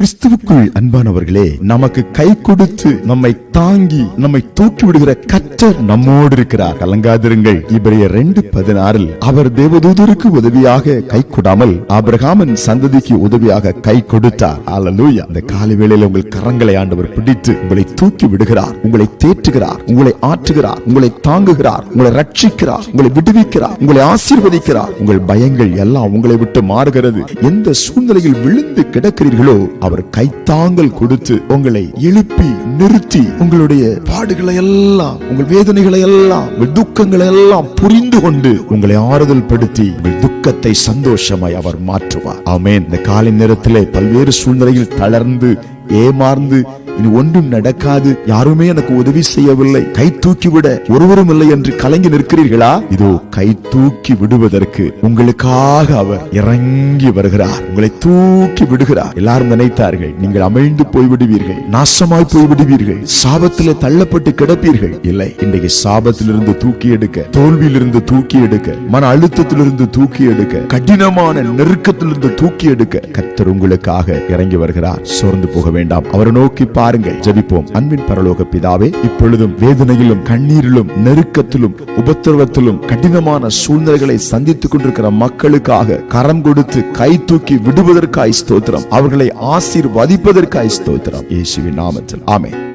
கிறிஸ்துவுக்குள் அன்பானவர்களே நமக்கு கை கொடுத்து நம்மை தாங்கி நம்மை தூக்கி விடுகிற கற்றர் நம்மோடு இருக்கிறார். கலங்காதிருங்கள். இவரைய ரெண்டு பதினாறில் அவர் தேவதூதருக்கு உதவியாக கை கொடாமல் ஆபிரகாமன் சந்ததிக்கு உதவியாக கை கொடுத்தார். அல்லேலூயா அந்த காலை வேளையில் உங்கள் கரங்களை ஆண்டவர் பிடித்து உங்களை தூக்கி விடுகிறார். உங்களை தேற்றுகிறார். உங்களை ஆற்றுகிறார். உங்களை தாங்குகிறார். உங்களை ரட்சிக்கிறார். உங்களை விடுவிக்கிறார். உங்களை ஆசீர்வதிக்கிறார். உங்கள் பயங்கள் எல்லாம் உங்களை விட்டு மாறுகிறது. எந்த சூழ்நிலையில் விழுந்து கிடக்கிறீர்களோ அவர் கைத்தாங்கல் கொடுத்து உங்களை எழுப்பி நிறுத்தி உங்களுடைய பாடுகளை எல்லாம் உங்கள் வேதனைகளை எல்லாம் உங்கள் துக்கங்களை எல்லாம் புரிந்து கொண்டு உங்களை ஆறுதல் படுத்தி உங்கள் துக்கத்தை சந்தோஷமாய் அவர் மாற்றுவார். ஆமேன். இந்த காலை நேரத்திலே பல்வேறு சூழ்நிலையில் தளர்ந்து ஏமார்ந்து இனி ஒன்றும் நடக்காது. யாருமே எனக்கு உதவி செய்யவில்லை. கை தூக்கி விட ஒருவரும் இல்லை என்று கலங்கி நிற்கிறீர்களா? இதோ கை தூக்கி விடுவதற்கு உங்களுக்காக அவர் இறங்கி வருகிறார். உங்களை தூக்கி விடுகிறார். எல்லாரும் நினைத்தார்கள் நீங்கள் அமிழ்ந்து போய்விடுவீர்கள் நாசமாய் போய்விடுவீர்கள் சாபத்திலே தள்ளப்பட்டு கிடப்பீர்கள். இல்லை இன்றைக்கு சாபத்திலிருந்து தூக்கி எடுக்க தோல்வியிலிருந்து தூக்கி எடுக்க மன அழுத்தத்திலிருந்து தூக்கி எடுக்க கடினமான நெருக்கத்திலிருந்து தூக்கி எடுக்க கத்தர் உங்களுக்காக இறங்கி வருகிறார். சோர்ந்து போக வேண்டாம். அவரை நோக்கி பாருங்கள். ஜபிப்போம். அன்பின் பரலோக பிதாவே இப்பொழுதும் வேதனையிலும் கண்ணீரிலும் நெருக்கத்திலும் உபத்திரவத்திலும் கடினமான சூழ்நிலைகளை சந்தித்துக் கொண்டிருக்கிற மக்களுக்காக கரம் கொடுத்து கை தூக்கி விடுவதற்காய் ஸ்தோத்திரம். அவர்களை ஆசீர்வதிப்பதற்காய் ஸ்தோத்திரம். இயேசுவின் நாமத்தில். ஆமே